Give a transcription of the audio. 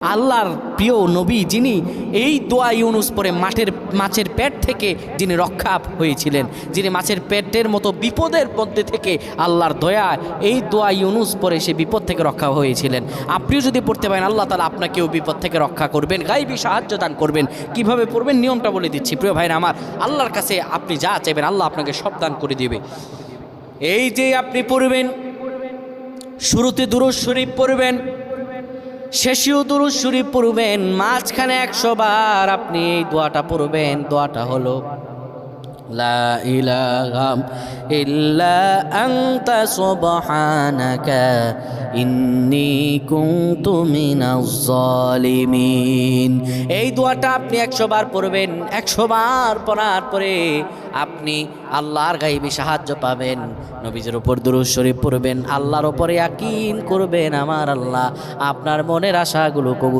আল্লাহর প্রিয় নবী যিনি এই দোয়া ইউনুস পরে মাঠের, মাছের পেট থেকে যিনি রক্ষা হয়েছিলেন, যিনি মাছের পেটের মতো বিপদের মধ্যে থেকে আল্লাহর দয়া এই দোয়া ইউনুস পরে সে বিপদ থেকে রক্ষা হয়েছিলেন। আপনিও যদি পড়তে পারেন, আল্লাহ তালা আপনাকেও বিপদ থেকে রক্ষা করবেন, গাইবি সাহায্য দান করবেন। কীভাবে পড়বেন? নিয়মটা বলে দিচ্ছি। প্রিয় ভাইরা আমার, আল্লাহর কাছে আপনি যা চাইবেন, আল্লাহ আপনাকে সব দান করে দেবে। এই যে আপনি পড়বেন, শুরুতে দুরুজ শরীফ পড়বেন শেষেও দুরুজ শরীফ পড়বেন মাঝখানে একশো বার আপনি এই দোয়াটা পড়বেন দোয়াটা হলো লা ইলাহা ইল্লা আনতা সুবহানাকা ইন্নী কুনতু মিনাজ জালিমিন। এই দোয়াটা আপনি একশো বার পড়বেন, একশো বার পড়ার পরে আপনি আল্লাহর গাইবি সাহায্য পাবেন, নবীজের উপর দুরুজ শরীফ পড়বেন, আল্লাহর উপরে ইয়াকিন করবেন আমার আল্লাহ। আপনার মনের আশাগুলো কবুল